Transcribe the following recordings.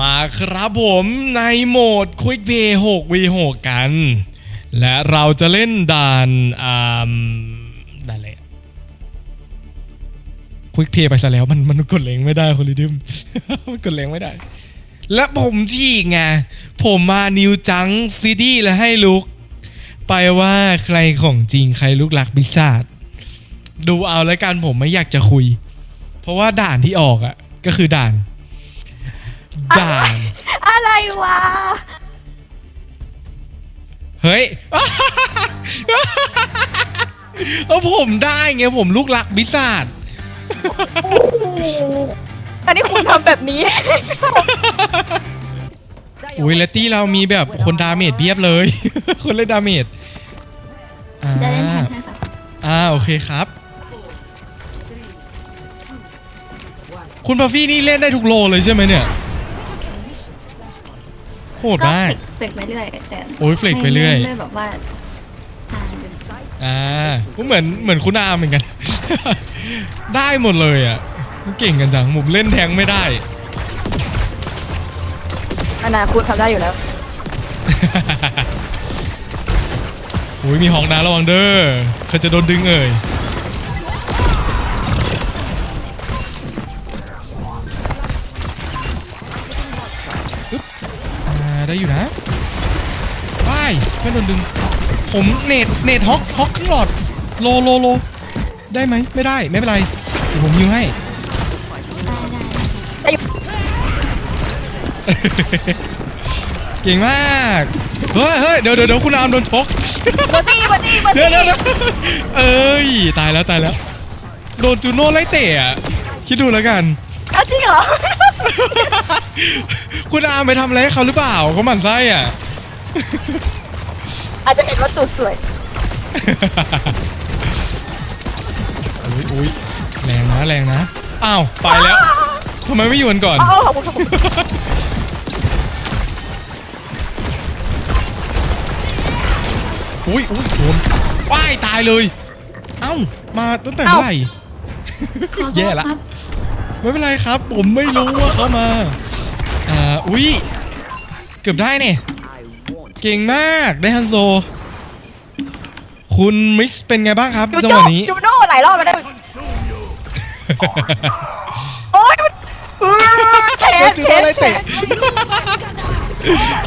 มาครับผมในโหมด Quick Play 6 v 6กัน และเราจะเล่นด่านอ่าด่านอะไรควิกเพย์ไปซะแล้วมันมันกดเล็งไม่ได้คนลิดึมมันกดเล็งไม่ได้ และผมฉีไงผมมานิวจังซิตี้แล้วให้ลุก ไปว่าใครของจริงใครลูกหลักบิศาจดูเอาแล้วกันผมไม่อยากจะคุย เพราะว่าด่านที่ออกอะก็คือด่าน ด่านอะไรวะ เฮ้ย เอาผมได้ไงผมลูกหลักบิศาจอันนี้คุณทำแบบนี้ อุ้ยและตี้เรามีแบบคนดาเมจเบียบเลย คนเล่นดาเมจอ่าจะเล่นแทนให้ค่ะอ่าโอเคครับ คุณพัฟฟี่นี่เล่นได้ทุกโลเลยใช่ไหมเนี่ย โหดก็มาก เฟกไปเรื่อยแต่โอ้ยเฟกไปเรื่อย ม่แบบว่าอ่าอ่าก็เหมือนเหมือนคุณอาเหมือนกัน ได้หมดเลยอะเก่งกันจังผมเล่นแทงไม่ได้ อนาคุณทำได้อยู่แล้ว อุ้ยมีฮอกนะระวังเด้อเขาจะโดนดึงเอ่ย ว้ายเพื่อนโดนดึง ผมเนตเนตฮอกฮอกครึ่งหลอดโลโลโลได้ไหมไม่ได้ไม่เป็นไรเดี๋ยวผมยิวให้ได้ได้เก่งมาก เฮ้ยเฮ้ยเดี๋ยวเดี๋ยวเดี๋ยวคุณอามโดนชกบัดดี้บัดดี้บัดเดี๋ยวเดี๋ยวดี้เดี๋ยวเอ้ย ตายแล้วตายแล้ว โดนจูโน่ไล่เตะอะคิดดูแล้วกันอ้าวจริงเหรอ คุณอามไปทำอะไรให้เขาหรือเปล่าเขาหมั่นไส้อะ อาจจะเห็นว่าตูดสวย อุ้ยอุ้ยแรงนะแรงนะอ้าวไปแล้วทำไมไม่อยู่กันก่อน อ๋อขอบคุณขอบคุณอุ้ยอุ้ยโดนว้ายตายเลย เอ้ามาตั้งแต่เมื่อไหร่ขอโทษแย่ละครับไม่เป็นไรครับ ผมไม่รู้ว่าเขามาอ่าอุ้ยเกือบได้เนี่ย เก่งมากได้ฮันโซ คุณมิกซ์เป็นไงบ้างครับจูจังหโน่วะนี้ จูโน่หลายรอบมาได้โอ๊ยมันอื้อแขโดนนจูโน่ไล่เตะ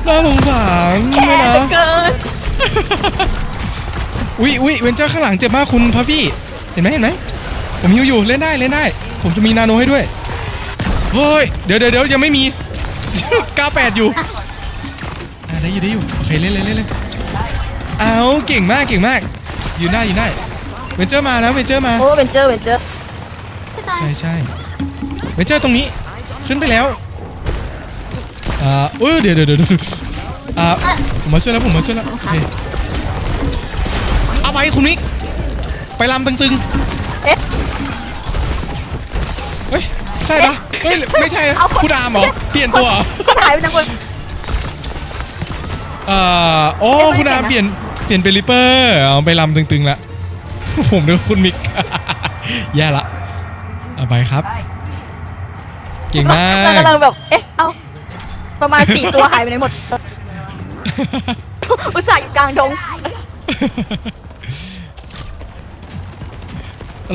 น่าสงสารแขเลยนนะเหลือเกินอุ้ยอุ้ยเวนเจอร์ข้างหลังเจ็บมากคุณพัฟฟี่เห็นไหมเห็นไหมผมฮิวอยู่เล่นได้เล่นได้ ผมจะมีนาโนให้ด้วยเฮ้ยเดี๋ยวเดี๋ยวเดี๋ยวยังไม่มี 98 อยู่ อ่าได้อยู่ได้อยู่โอเคเล่นเล่นเล่นเล่นเอาเก่งมากเก่งมากยืนได้ยืนได้เวนเจอร์มานะเวนเจอร์มา โอ้เวนเจอร์เวนเจอร์ไม่ตายใช่ใช่เวนเจอร์ตรงนี้ขึ้นไปแล้วอ่าเออเดี๋ยวเดี๋ยวเดี๋ยวเดี๋ยวอ่าผมมาช่วยแล้วผมมาช่วยแล้วโอเคเอาไปคุณมิกไปลำตึงเอ๊ะๆเฮ้ยใช่ปะเฮ้ยไม่ใช่เอาคนคุณอามเหรอเปลี่ยนตัวเหรอหายไปทั้งหมดเอ่อโอ้เอ๊ะไม่คุณอามเปเปลี่ลี่ยยนนเปลี่ยนเป็นริปเปอร์เอาไปลำตึงๆละผมนึกว่าคุณมิกแย่ละเอาไปครับ เก่งมากเรากำลังแบบเอ๊ะเอ้าประมาณสี่ตัวหายไปไหนหมด อุตส่าห์อยู่กลางดง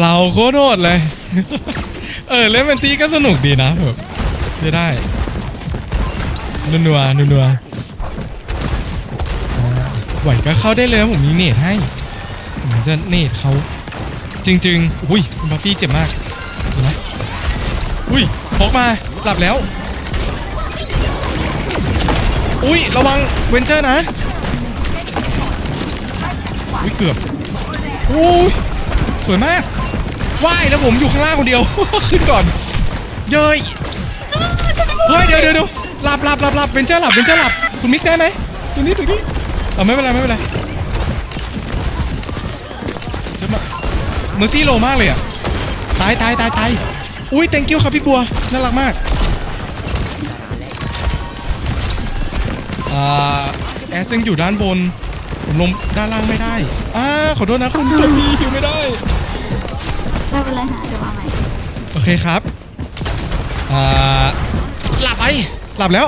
เราโคตรโหดเลย เออเล่นเป็นตีก็สนุกดีนะแบบจะได้นัวนัวนัวนัวอ่า ไหวก็เข้าได้เลยผมมีเนตให้ผมจะเนตเขาจริงๆอุ้ยบัฟฟี่เจ็บมากเห็นไหมอุ้ยพกมาหลับแล้ว อุ้ยระวังเวนเจอร์นะอุ้ยเกือบอุ้ยสวยมากว่ายแล้วผมอยู่ข้างล่างคนเดียว ขึ้นก่อน เย้ยเฮ้ยเดี๋ยวเดี๋ยวหลับหลับหลับหลับเป็นเจ้าหลับเป็นเจ้าหลับคุณมิกได้ไหมตัวนี้ตัวนี้ เอาไม่เป็นไรไม่เป็นไรจะมาเมอร์ซี่โลมากเลยอะตายตายตายตายอุ้ย thank you ครับพี่บัวน่ารักมากอ่าแอสยังอยู่ด้านบนผมลงด้านล่างไม่ได้อ่าขอโทษนะคุณตัวนี้อยู่ไม่ได้ไม่เป็นไรหาจะวางใหม่โอเคครับอ่าหลับไปหลับแล้ว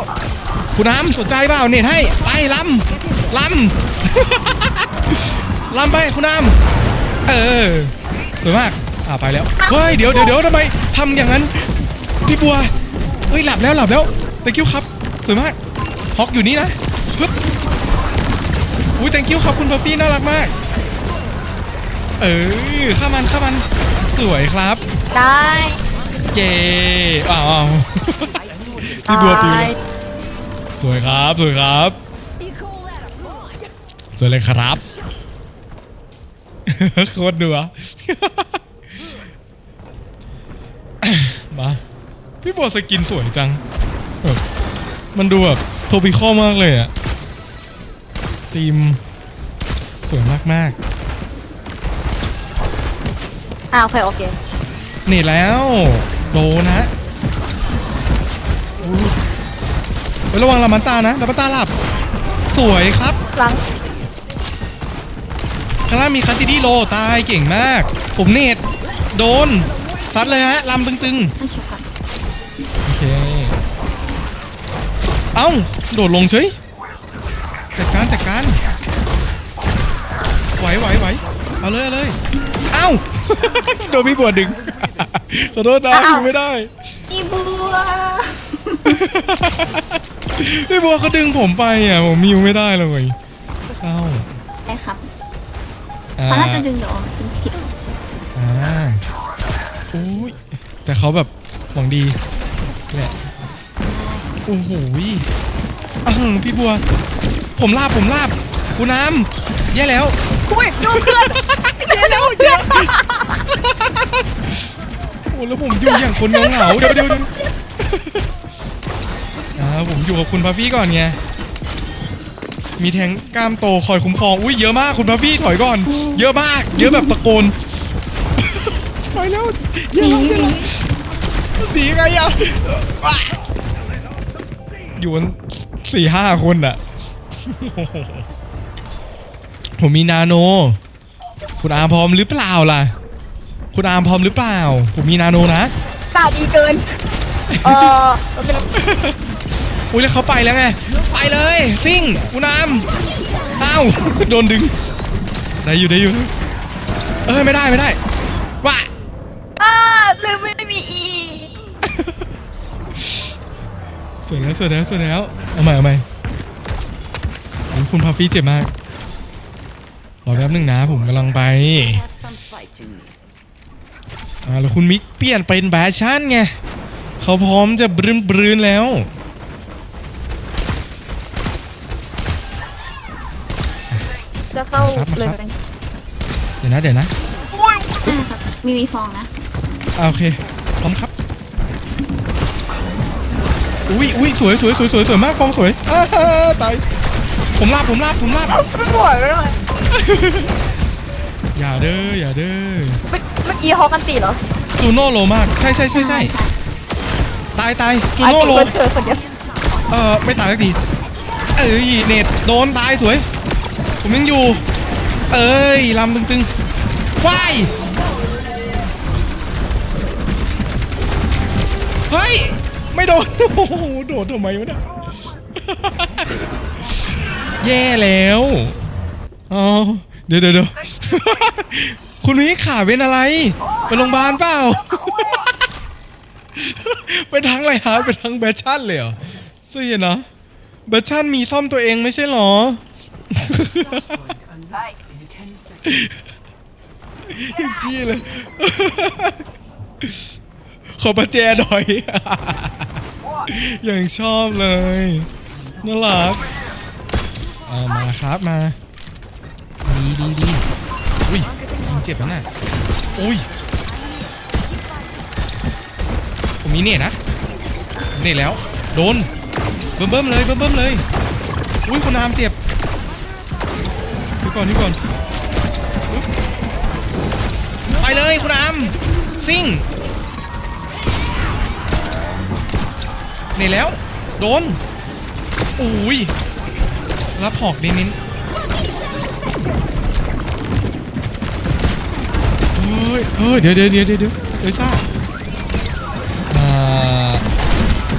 คุณน้ำสนใจเปล่าเน็ตให้ไปลำ ลำ ลำไปคุณน้ำเออสวยมากอ่าไปแล้วเฮ้ยเดี๋ยวเดี๋ยวเดี๋ยวทำไมทำอย่างนั้นพี่บัวเฮ้ยหลับแล้วหลับแล้ว thank you ครับสวยมากฮอกอยู่นี่นะฮึบอุ้ย thank you ครับคุณพัฟฟี่น่ารักมาก เออข้ามันข้ามันสวยครับ ได้เย้อ้าวอ้าวพี่บัวตีเลยสวยครับสวยครับ สวยเลยครับโคตรเหนือมาพี่บัวสกินสวยจังแบบมันดูแบบโทปิคอลมากเลยอะทีม สวยมากอ่าโอเคโอเคๆนี่แล้วโดนนะอู้เฮ้ยระวังลามันตานะลามันตาหลับ สวยครับหลัง ข้างล่างมีคาซิดี้โลตายเก่งมาก ผมเนตโดนซัดเลยฮะลำตึงต้องชุบก่อนๆโอเค เอ้า โดดลงเฉยจัดการจัดการไหวไหวไหวเอาเลยเอาเลย เอ้า โดนพี่บัวดึง ขอโทษนะอยู่ไม่ได้อีบัวพี่บัวเขาดึงผมไปอะผมมิวไม่ได้เลยเศร้าได้ครับอ่า เขาน่าจะดึงเดี๋ยวเป็นผิดอ่าอุ้ยแต่เขาแบบหวังดีแหละโอ้โหอ้าวพี่บัว ผมลาบผมลาบกูน้ำแย่แล้วอุ้ยดูเพื่อนแย่แล้วแย่โอ้แล้วผมอยู่อย่างคนเหงาๆเดี๋ยวเดี๋ยวเดี๋ยวอ่าผมอยู่กับคุณพัฟฟี่ก่อนไง มีแทงกล้ามโตคอยคุ้มครอง อุ้ยเยอะมากคุณพัฟฟี่ถอยก่อน เยอะมาก เยอะแบบตะโกน ถอยแล้วเยหอะนีแล้วหนีหนีไงอะอะอยู่กันสี่ห้าคนอะผมมีนาโน คุณอาร์มพร้อมหรือเปล่าล่ะ คุณอาร์มพร้อมหรือเปล่า ผมมีนาโนนะตาดีเกิน เออมันเป็น อุ้ยแล้วเขาไปแล้วไง ไปเลยซิ่งคุณอาร์มอ้าวโดนดึง ได้อยู่ได้อยู่ เออไม่ได้ไม่ได้ ว่าอ่าลืมไม่ได้มีอีสวยแล้วสวยแล้วสวยแล้ว เอาใหม่เอาใหม่โอ้ยคุณพาฟี่เจ็บมาก รอแป๊บหนึงนะผมกำลังไปอ่าแล้วคุณมิกเปลี่ยนเป็นแบชชั่นไง เขาพร้อมจะบรื้นบรื้นแล้ว จะเข้าครับเลยครับเดี๋ยวนะเดี๋ยวนะได้ครับมีมีฟองนะอ่าโอเคพร้อมครับอุ้ยอุ้ยสวยสวยสวยสวยสวยมากฟองสวยอ้าฮ่าตายผมลาบผมลาบผมลาบไม่ไหวไม่ไหวอย่าเด้ออย่าเด้อเมื่อเมื่อกี้ฮอกันตีเหรอจูโน่โลมากใช่ใช่ใช่ใช่ตายตายจูโน่โลอะตีเกินเกินคนเดียว เออไม่ตายสักทีเอ้ยเน็ตโดนตายสวย ผมยังอยู่ เอ้ยลำตึงๆว้ายเฮ้ย ไม่โดน โอ้โห โดดทำไมวะเนี่ยแย่แล้วอ๋อเดี๋ยวเดี๋ยวเดี๋ยวคุณนุ้ยขาเป็นอะไร ไปโรงพยาบาลเปล่า ไปทั้งอะไรฮะไปทั้งแบชชั่นเลยเหรอเสียนะแบชชั่นมีซ่อมตัวเองไม่ใช่เหรอ ยังจี้เลย ขอประแจหน่อยอย่างชอบเลยน่ารักเอามาครับมา ดีดีดีอุ้ยยิงเจ็บแล้วน่ะอุ้ย ผมมีเนี่ยนะเนี่ยแล้ว โดน เบิ่มเบิ่มเลย เบิ่มเบิ่มเลย อุ้ยคุณนามเจ็บ ก่อนดูก่อนอุ๊ยไปเลยคุณนามซิ่งเนี่ยแล้ว โดนอุ้ยรับหอกเน้นๆเฮ้ยเฮ้ยเดี๋ยวเดี๋ยวเดี๋ยวเดี๋ยวเดี๋ยวเดี๋ยวซ่าอ่า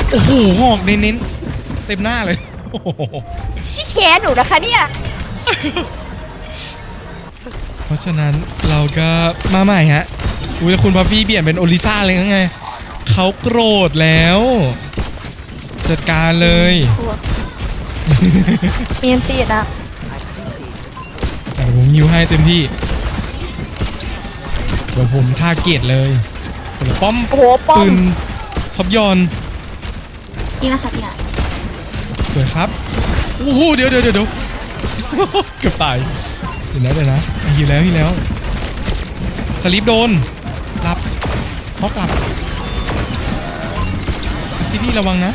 โอ้โหหอกเน้นๆเต็มหน้าเลยโอ้โหนี่แค้นหนูนะคะเนี่ย เพราะฉะนั้นเราก็มาใหม่ฮะอุ้ยแล้วคุณพัฟฟี่เปลี่ยนเป็นโอลิซ่าเลยไงเขาโกรธแล้ว จัดการเลยมีอันตีนะแต่ผมยิวให้เต็มที่เดี๋ยวผมทาร์เกตเลยเดี๋ยวป้อมโอ้โหป้อปืมนท็อปยอนนี่นะคะพี่อะสวยครับ โอ้โห เดี๋ยวเดี๋ยวเดี๋ยวเดี๋ยวเกือบตาย เดี๋ยวนะเดี๋ยวนะอะฮิวแล้วฮิวแล้วสลิปโดนหลับฮอกหลับซีนี่ระวังนะ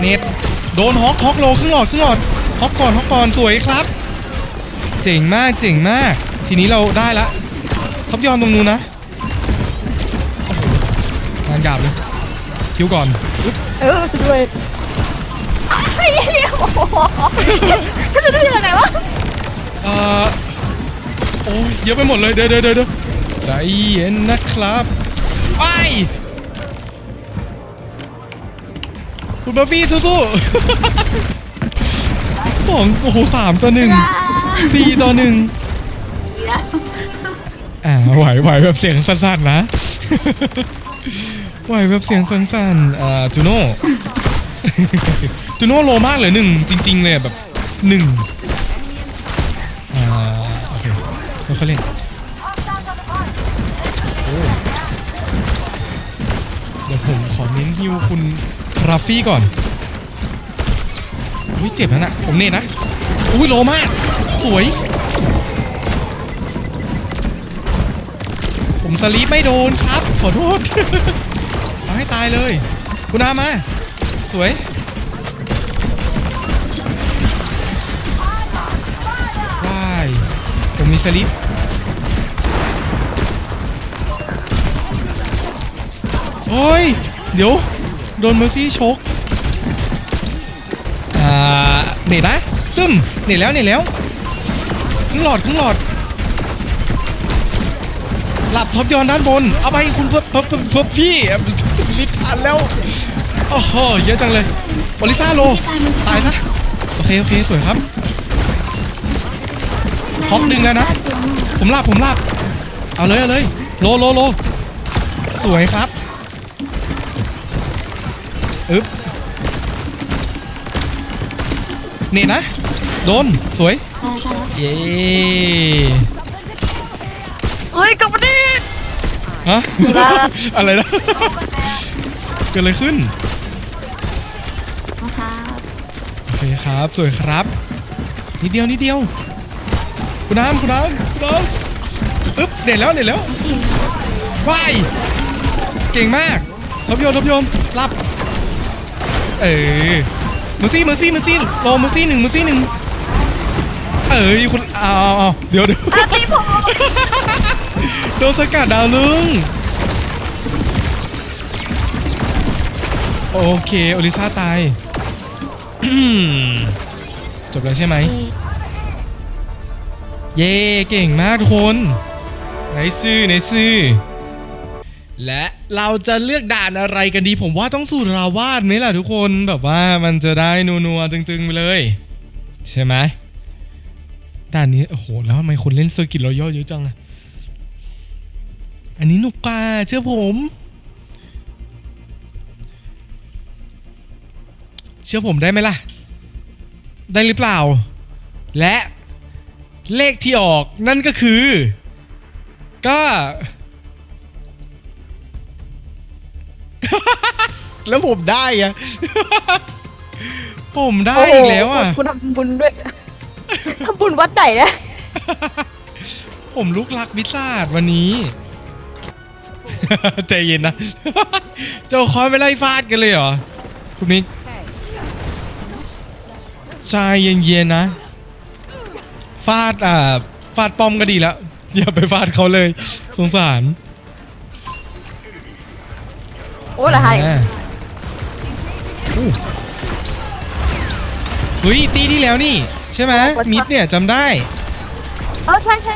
เน็ตโดนฮอกฮอกโลครึ่งหลอดครึ่งหลอดฮอกก่อนฮอกก่อนสวยครับ เจ๋งมากเจ๋งมาก ทีนี้เราได้ละท็อปยอนตรงนู้นนะงานหยาบเลยคิวก่อนเออด้วย เหี้ยโอ้โหจะได้ยังไงวะเอ่อโอ้ยเยอะไปหมดเลยเดี๋ยวเดี๋ยวเดี๋ยวใจเย็นนะครับไปคุณบัฟฟี่สู้ๆ สองโอ้โหสามต่อหนึ่งสี่ต่อหนึ่งแล้วอ่าไหวไหวแบบเสียงสั้นๆนะ ไหวแบบเสียงสั้นๆอ่าจูโน่ จูโน่โลมากเลยหนึ่งจริง ๆ เลยแบบหนึ่งอ่าโอเคแล้วเขาเล่นโอ้เดี๋ยวผมขอเน้นฮิวคุณราฟฟี่ก่อนอุ้ยเจ็บนะน่ะผมเน้นนะอุ้ยโลมาก สวย ผมสลีปไม่โดนครับ ขอโทษเอาให้ตายเลย คุณอามา สวย สลิปโอ้ย เดี๋ยว โดนเมอร์ซี่ชกอ่าเน็ตนะตึ้มเน็ตแล้วเน็ตแล้วครึ่งหลอดครึ่งหลอด หลับท็อปยอนด้านบน เอาไปคุณเพิ่มเพิ่มเพิ่มเพิ่มพี่ลิฟทันแล้วโอ้โหเยอะจังเลยโอลิซ่าโล ตายซะโอเค โอเค สวยครับ ฮอกดึงแล้วนะ ผมหลับผมหลับเอาเลยเอาเลย โลโลโล สวยครับ อึ๊บเน็ตนะ โดน สวยได้ได้แล้วเย้เอ้ยกลับมาดิฮะครับอะไรนะ เกิดอะไรขึ้นนะคะโอเคครับ สวยครับ นิดเดียว นิดเดียว คุณน้ำคุณน้ำคุณน้ำอึ๊บเด็ดแล้วเด็ดแล้วจริงว้ายเก่งมากทบโยนทบโยนรับเออมือซี่มือซี่มือซี่รอมือซี่หนึ่งมือซี่หนึ่งเอ้ยคุณเอาเอาเอาเดี๋ยวเดี๋ยวอาตีผมโดนสกัดดาวลึงโอเคโอลิซ่าตายจบแล้วใช่ไหม เย่เก่งมากทุกคนไหนซื่อไหนซื่อและเราจะเลือกด่านอะไรกันดี ผมว่าต้องสูตรราวาดไหมล่ะทุกคนแบบว่ามันจะได้นัวๆตึงๆไปเลย ใช่ไหมด่านนี้โอ้โหแล้วทำไมคนเล่นเซอร์กิตรอยัลเยอะจังอะอันนี้หนุกกาเชื่อผม เชื่อผมได้ไหมล่ะ ได้หรือเปล่า และ เลขที่ออกนั่นก็คือ ก็ แล้วผมได้อะผมได้อีกแล้วอะ คุณทำบุญด้วยทำบุญวัดไหนนะผมลุกลักวิซ่าดวันนี้ ใจเย็นนะ เจ้าคอยไปไล่ฟาดกันเลยเหรอ คุณมิกใจเย็นๆนะฟาดอ่าฟาดป้อมก็ดีแล้ว อย่าไปฟาดเขาเลย สงสารโอ้ละไฮอ่าอู้เฮ้ยตีที่แล้วนี่ ใช่ไหมมิดเนี่ยจำได้ เออใช่ใช่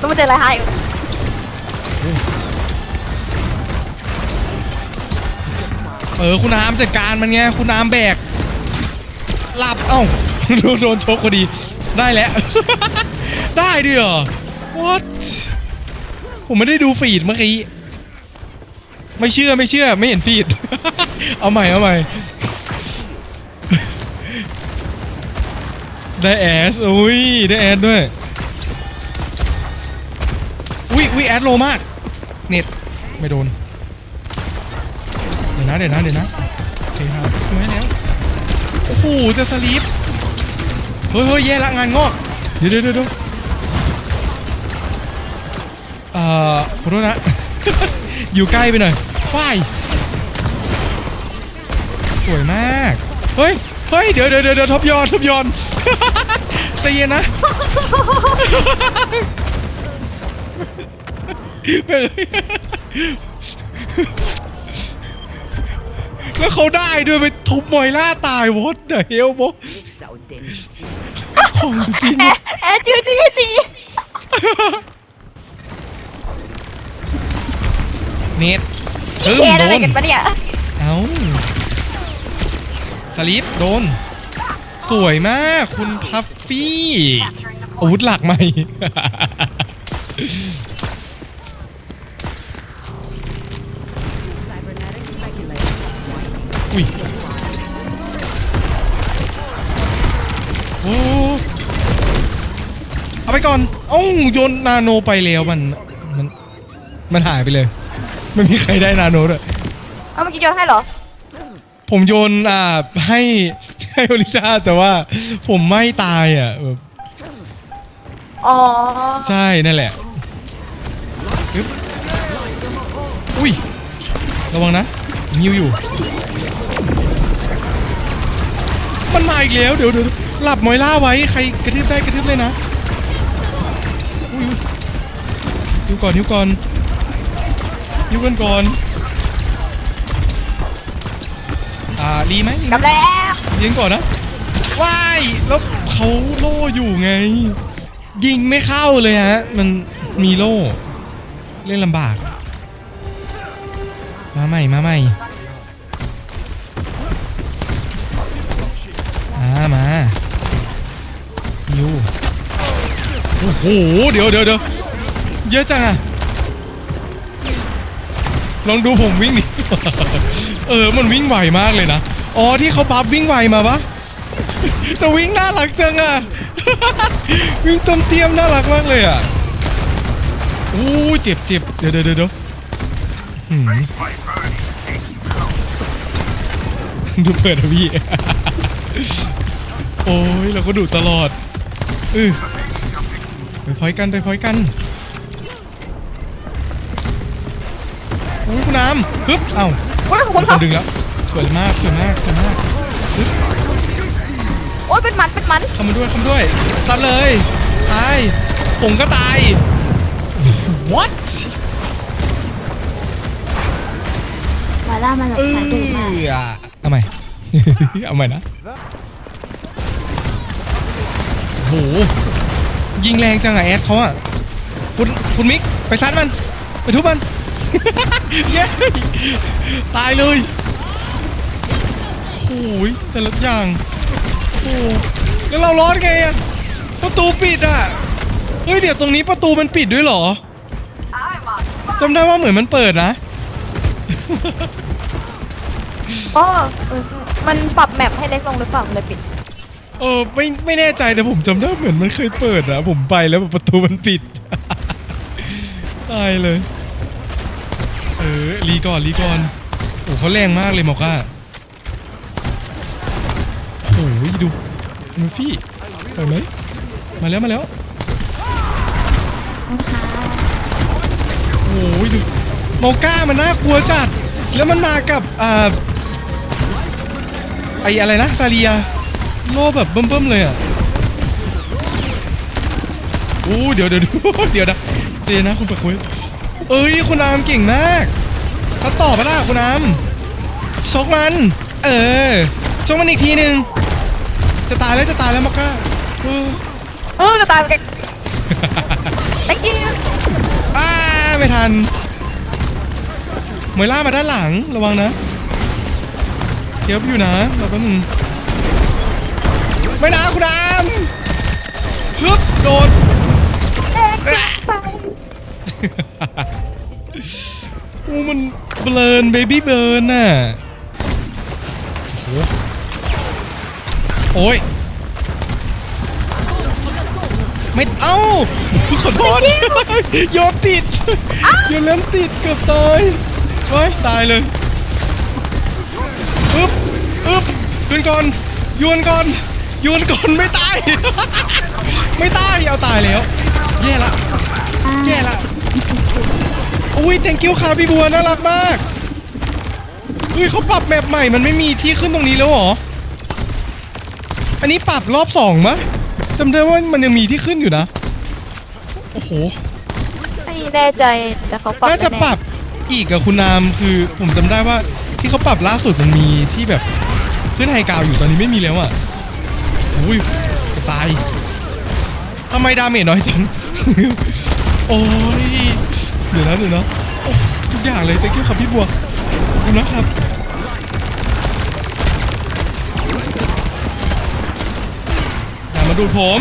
ต้องมาเจอละไฮเออ คุณน้ำจัดการมันไง คุณน้ำแบก หลับ เอ้า โดนโดนชกพอดี ได้แล้ว ได้ด้วยเหรอ what ผมไม่ได้ดูฟีดเมื่อกี้ ไม่เชื่อไม่เชื่อไม่เห็นฟีด เอาใหม่เอาใหม่ ได้แอสอุ้ยได้แอสด้วย อุ้ยอุ้ยแอดโลมาก เน็ตไม่โดน เดี๋ยวนะเดี๋ยวนะเดี๋ยวนะโอเคครับไม่แล้ว โอ้โหจะสลีป เฮ้ยเฮ้ยแย่ละงานงอกเดี๋ยวเดี๋ยวเดี๋ยวเดี๋ยวเอ่อขอโทษนะ อยู่ใกล้ไปหน่อยว้ายสวยมาก เฮ้ย เฮ้ย เดี๋ยวเดี๋ยวเดี๋ยวทบยอนทบยอนใจเย็นนะไปเลยแล้วเขาได้ด้วยไปทุบมอยล่าตายวอตเดอะเฮลโบ ของจริงแอร์แอร์จืดจริงจริงเน็ตเคนอะไรกันปะเนี่ยเอ้าสลิปโดน สวยมากคุณพัฟฟี่อาวุธหลักใหม่ อุ้ยโอ้ เอาไปก่อนเอ้าโยนนาโนไปแล้วมันมัน มันหายไปเลย ไม่มีใครได้นาโนด้วยเอาเมื่อกี้โยนให้เหรอ ผมโยนอ่าให้ให้โอลิซ่าแต่ว่า ผมไม่ตายอะแบบอ๋อ ใช่นั่นแหละอึ๊บอุ้ยระวังนะมิวอยู่ มันมาอีกแล้วเดี๋ยวเดี๋ยวหลับมอยล่าไว้ใครกระทืบได้กระทืบเลยนะ หิวก่อนหิวก่อนหิวกันก่อนอ่ารีไหมรีไหมกลับแล้วยิงก่อนนะว้ายแล้วเขาโล่อยู่ไง ยิงไม่เข้าเลยฮะ มันมีโล่ เล่นลำบาก มาใหม่มาใหม่มามายูโอ้โห เดี๋ยวเดี๋ยวเดี๋ยว เยอะจังอะลองดูผมวิ่งดิเออ มันวิ่งไวมากเลยนะ อ๋อ ที่เขาบัฟวิ่งไวมาปะแต่วิ่งน่ารักจังอะวิ่งต้มเตียมน่ารักมากเลยอะโอ้เจ็บเจ็บเดี๋ยวเดี๋ยวเดี๋ยวดูเปิดอะพี่ โอ้ยเราก็ดูตลอดเออไปพอยกันไปพอยกัน อ้ยคุณน้ำฮึบเอ้าโอ้ยขอบมีคุณคครับนดึงแล้วสวยมากสวยมากสวยมากโอ้ยเป็นมันเป็นมันเข้ามาด้วยเข้ามาด้วยซัดเลยตายผมก็ตาย what มาล่ามาหลบเออสายดูดมาเอาใหม่ เอาใหม่นะโหยิงแรงจังอะแอดเขาอะคุณคุณมิกไปซัดมัน ไปทุบมัน เย้ตายเลยโอ้ยแต่ละอย่างโอ้แล้วเรารอดไงอะประตูปิดอะเฮ้ยเดี๋ยวตรงนี้ประตูมันปิดด้วยเหรอจำได้ว่าเหมือนมันเปิดนะก็เออมันปรับแมปให้เล็กลงหรือเปล่ามันเลยปิดเออไม่ไม่แน่ใจแต่ผมจำได้เหมือนมันเคยเปิดอะผมไปแล้วแบบประตูมันปิดตายเลย เออรีก่อนรีก่อนโอ้เขาแรงมากเลยมอก้าโอ้ยดูมูฟี่เปิดไหมมาแล้วมาแล้วโอ้ยดูมอก้ามันน่ากลัวจัดแล้วมันมากับอ่าไออะไรนะซาเลียโล่แบบเบิ่มๆเลยอะโอ้เดี๋ยวเดี๋ยวเดี๋ยวนะเจนะคุณปะคุย เอ้ยคุณอามเก่งมากเขาตอบมาล่ะคุณอามชกมัน เออชกมันอีกทีหนึ่งจะตายแล้วจะตายแล้วมอกก้าเออเออจะตายไปกันตะกี้อ้าไม่ทันเหมยล่ามาด้านหลังระวังนะเทียบอยู่นะเราแป๊บนึงไม่นะคุณอามฮึบโดด เอ๊ะไปโอ้มันเบลนเบบี้เบิร์นน่ะโอ้โหโอ้ยไม่เอ้าขอโทษโยนติดโยนเล่นติดเกือบตายเฮ้ยตายเลยอึ๊บอึ๊บยืนก่อนยวนก่อนยวนก่อนไม่ตาย ไม่ตายเอาตายแล้ว แย่ละแย่ละ อุ้ย thank you ค่ะพี่บัวน่ารักมาก อุ้ยเขาปรับแมปใหม่มันไม่มีที่ขึ้นตรงนี้แล้วเหรอ อันนี้ปรับรอบสองมะจำได้ว่ามันยังมีที่ขึ้นอยู่นะ โอ้โห ไม่แน่ใจแต่เขาปรับน่าจะแๆปรับอีกกับคุณนามคือผมจำได้ว่าที่เขาปรับล่าสุดมันมีที่แบบขึ้นไฮกราวอยู่ตอนนี้ไม่มีแล้วอะอุ้ยจะตายทำไมดาเมจน้อยจัง โอ้ย เดี๋ยวนะเดี๋ยวนะโอ้ทุกอย่างเลย thank you ครับพี่บัวขอบคุณนะครับอย่ามาดูดผม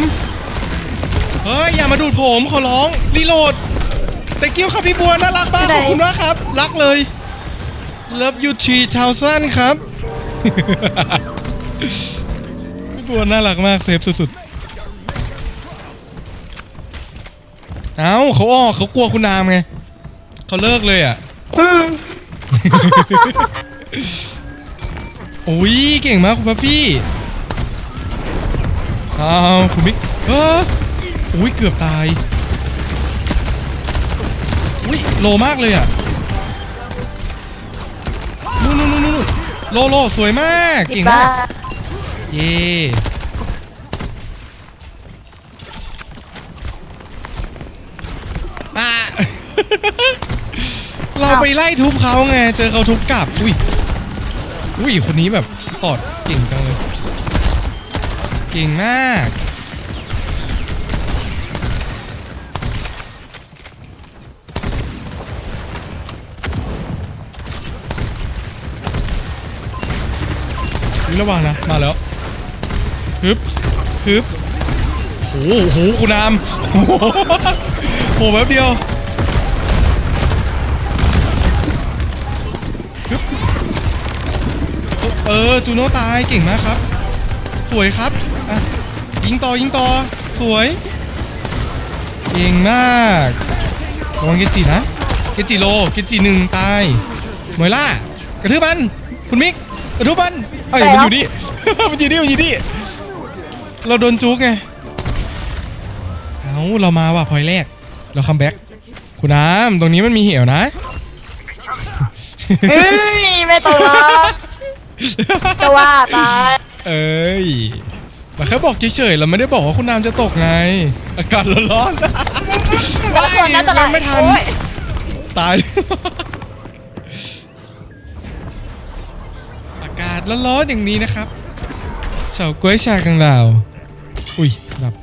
เฮ้ยอย่ามาดูดผมขอร้องรีโหลด thank you ครับพี่บัวน่ารักมากขอบคุณมากครับ รักเลย love you three thousand ครับ พี่บัวน่ารักมากเซฟสุดๆ เอ้าเขาออกเขากลัวคุณนามไง เขาเลิกเลยอะโอ้ยเก่งมากคุณพัฟฟี่อ้าวคุณมิกเอออุ้ยเกือบตายอุ้ยโลมากเลยอะนู่นนู่นนู่นนู่นโลโลสวยมากเก่งมากเย่ ไปไล่ทุบเขาไง เจอเขาทุบกลับ อุ้ย อุ้ย คนนี้แบบตอดเก่งจังเลย เก่งมาก ระวังนะ มาแล้วฮึบฮึบโอ้โห คุณนามโอ้โหแป๊บเดียว เออจูโน่ตายเก่งมากครับ สวยครับอะยิงต่อยิงต่อสวย เก่งมากระวังเกจินะเกจิโลเกจิหนึ่งตายมวยล่ากระทืบมันคุณมิกกระทืบมันเอ้ยมันอยู่นี่มันอยู่นี่มันอยู่นี่เราโดนจุกไงเอาเรามาว่ะพอยแรก เราคัมแบ็กคุณน้ำตรงนี้มันมีเหวนะ เฮ้ยไม่ตกหรอกจะว่าตายเอ้ยเราแค่บอกเฉยๆเราไม่ได้บอกว่าคุณน้ำจะตกไง อากาศร้อนๆแล้วคนนั้นจะยังไม่ทันโอ๊ยตาย อากาศร้อนๆอย่างนี้นะครับเฉาก้วยชากังลาว อุ้ยหลับ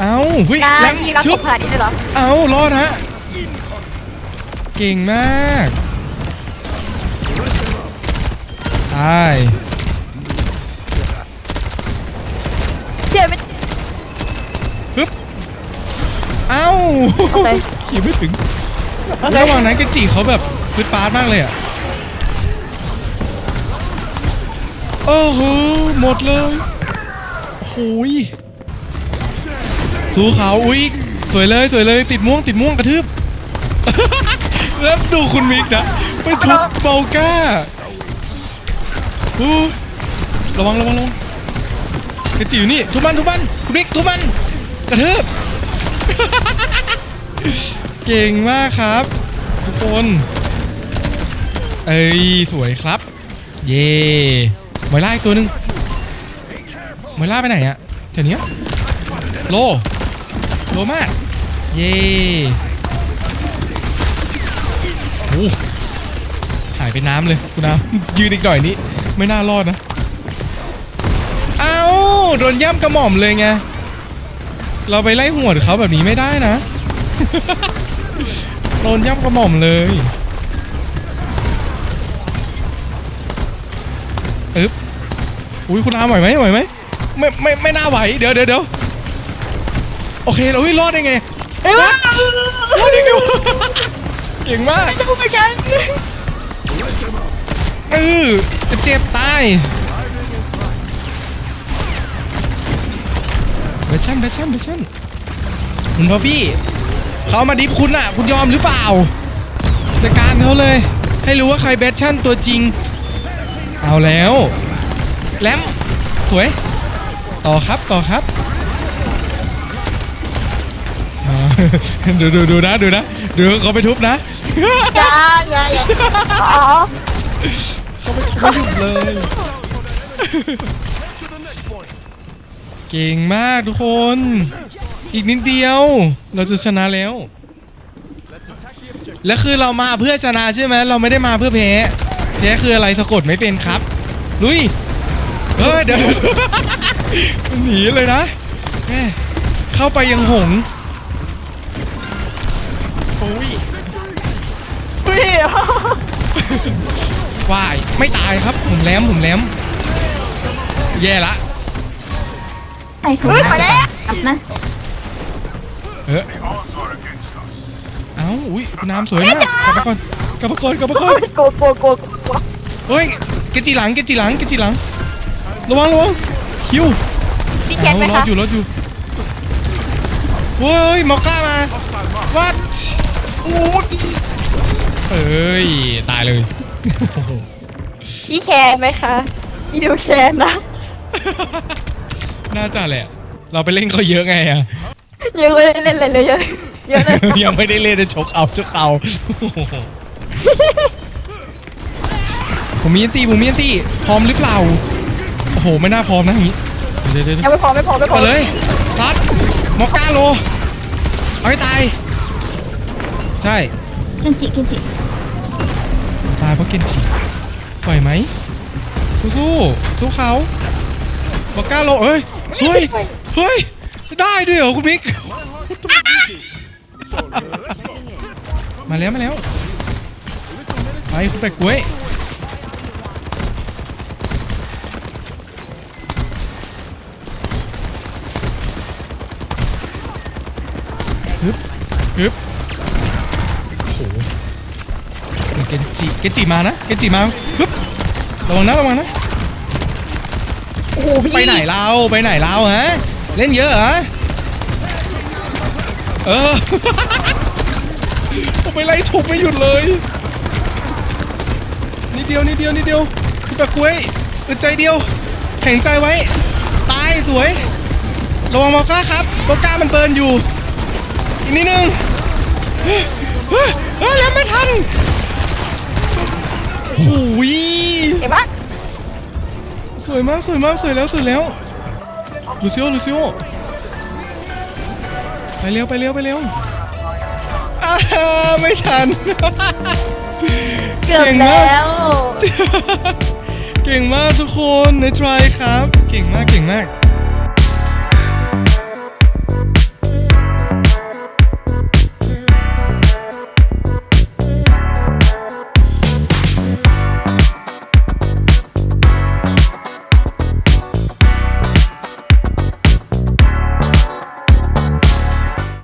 เอ้าเฮ้ยนาแล้ทีรักชุกบบขนาดนี้เลยเหรอ เอารอดฮะ เก่งมากตายเชื่อไม่เอ้าโอเคขี่ไม่ถึงโอเคระหว่างนั้นเกจิเขาแบบพืดปาดมากเลยอะโอ้โหหมดเลยโอ้โหยสู้เขาอุ้ยสวยเลยสวยเลยติดม่วงติดม่วงกระทืบ แล้วดูคุณมิกนะ ไปทุบเบาก้าอู้ระวังระวังระวังกระจิอยู่นี่ทุบมันทุบมันคุณมิกทุบมันกระทืบเก่งมากครับ ทุกคน เอ้ยสวยครับ เย่หมอยล่าอีกตัวหนึ่งหมอยล่าไปไหนอะแถวนี้โลโลมาก เย่ หายไปน้ำเลยคุณน้ำยืนอีกหน่อยนี้ ไม่น่ารอดนะเอาโดนย่ำกระหม่อมเลยไง เราไปไล่หัวดเขาแบบนี้ไม่ได้นะ โดนย่ำกระหม่อมเลยอึ๊บอุ้ยคุณอาไหวไหมไหวไหมไม่ไม่ไม่น่าไหว เดี๋ยวเดี๋ยวเดี๋ยวโอเคเราเฮ้ยรอดได้ไงรอดได้ไง เก่งมากจะพูดไปกันเออจะเจ็บตายเบชั่นเบชั่นเบชั่นคุณพอฟี่เขามาดิฟคุณอะคุณยอมหรือเปล่าจัดการเขาเลย ให้รู้ว่าใครเบชั่นตัวจริง เอาแล้วแลมสวย ต่อครับต่อครับดูดูดูนะดูนะดูเขาไปทุบนะ อย่าอย่าอย่าอ๋อไม่หยุดเลย เก่งมากทุกคน อีกนิดเดียว เราจะชนะแล้ว และคือเรามาเพื่อชนะใช่ไหมเราไม่ได้มาเพื่อแพ้แพ้คืออะไรสะกดไม่เป็นครับ ลุย เฮ้ยเดี๋ยวหนีเลยนะ เข้าไปยังหง พี่วายไม่ตายครับผมแหลมผมแหลมแย่ละใส่ถุงเฮ้ยมาแล้วกับนั่นเออเอ้าอุ้ยคุณน้ำสวยมากกลับมาก่อนกลับมาก่อนกลับมาก่อนโกรธโกรธโกรธโกรธเฮ้ยเกจิหลังเกจิหลังเกจิหลังระวังระวังคิวพี่แคทไหมรอคะดอยู่รอดอยู่เฮ้ยมอคก้ามาวัดอู้ย เอ้ย ตายเลยพี่แคนไหมคะพี่ดูแคนนะ น่าจะแหละ เราไปเล่นเขาเยอะไงอะยังไม่ได้เล่นอะไรเลยเยอะเยอะเลยยังไม่ได้เล่นเลยชกเอาชกเอาผมมีอันตีผมมีอันตีพร้อมหรือเปล่าโอ้โหไม่น่าพร้อมนะอย่างนี้เดี๋ยวเดี๋ยวเดี๋ยวยังไม่พอไม่พอไม่พอไปเลยซัดมอคก้าโลเอาให้ตาย ใช่ เกนจิเกนจิตายเพราะเกนจิปล่อยไหมสู้สู้สู้เขาบอกก้าโลเอ้ยเฮ้ยเฮ้ยได้ด้วยเหรอคุณมิกมาแล้วมาแล้วไปคุณแปะกล้วย จิเกนจิมานะเกนจิมาฮึบระวังนะระวังนะโอ้โหพี่ไปไหนเราไปไหนเราฮะเล่นเยอะเหรอเออผมไปไล่ทุบไม่หยุดเลยนิดเดียวนิดเดียวนิดเดียวพี่ปะกล้วยอึดใจเดียว แข็งใจไว้ ตายสวยระวังมอก้าครับมอก้ามันเบิร์นอยู่ อีกนิดนึงเฮ้ยเฮ้ยเฮ้ยแล้วไม่ทัน โอ้ยเห็นปะสวยมากสวยมากสวยแล้วสวยแล้วลูซิโอลูซิโอไปเร็วไปเร็วไปเร็วอ้าไม่ทัน เกือบเก่งมากแล้ว เก่งมากทุกคนในทรายครับ เก่งมากเก่งมาก